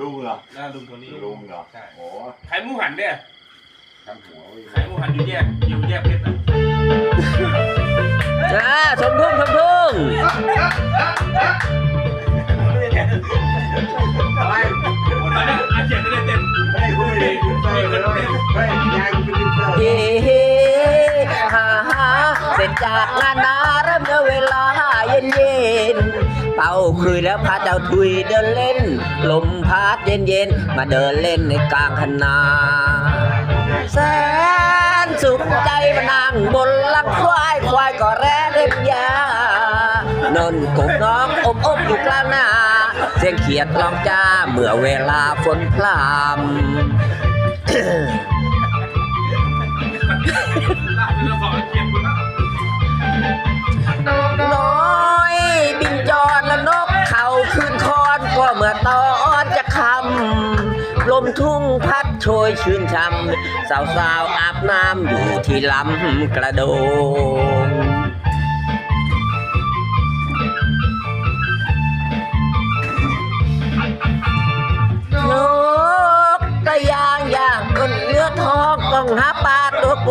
ลุงเหรอหน้าลุงตัวนี้ลุงเหรอใช่โอ้ไข่หมูหันเนี่ยทำหัวไว้ไข่หมูหันอยู่แยกอยู่แยกเพชรนะจ้าชมทุ่งชมทุ่งอะไรตอนนี้อาเขียนไม่ได้เต็มไม่คุยเลยคุณเตอร์เลยเฮ้ยยายคุณเป็นเตอร์เฮ้เฮ้ฮ่าฮ่าเสร็จจากงานนาเริ่มเวลาเย็นเย็นๆ เป่าคุยแล้วพาเจ้าทุยเดินเล่น ลมพัดเย็นเย็นมาเดินเล่นในกลางคณาแสนสุขใจมานั่งบนหลังควายควายก็แร่เล่นยานนกกน้องอบอบอยู่กลางนาเสียงเขียดร้องจ้าเมื่อเวลาฝนพราม ตอนจะคำลมทุ่งพัดโชยชื่นช่ำสาวๆอาบน้ำอยู่ที่ลำกระโดงนกกระยางย่างบนเนื้อทองต้องหาปลาตัวโก